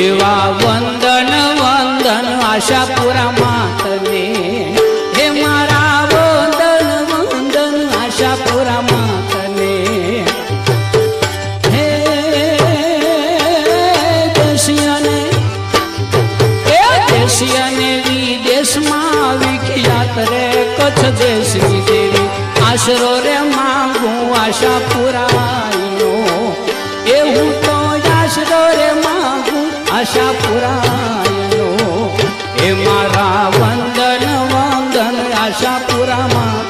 એવા વંદન વંદન આશાપુરા માતને. હે મારા વંદન વંદન આશાપુરા માતને. હે દેશિયાને એ દેશિયાને વિદેશમાં વિખ્યાત રે, કચ્છ દેશની દેવી. આશરો રે માંગું આશા માંગું આશા પુરાઈનો એ મારા વંદન વંદન આશાપુરામાં.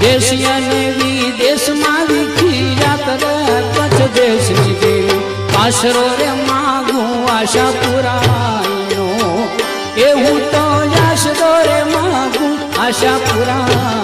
દેશિયાને વિદેશમાં વિખ્યાત કચ્છ દેશની દેવી. આશરો રે માગું આશા આશા પુરા.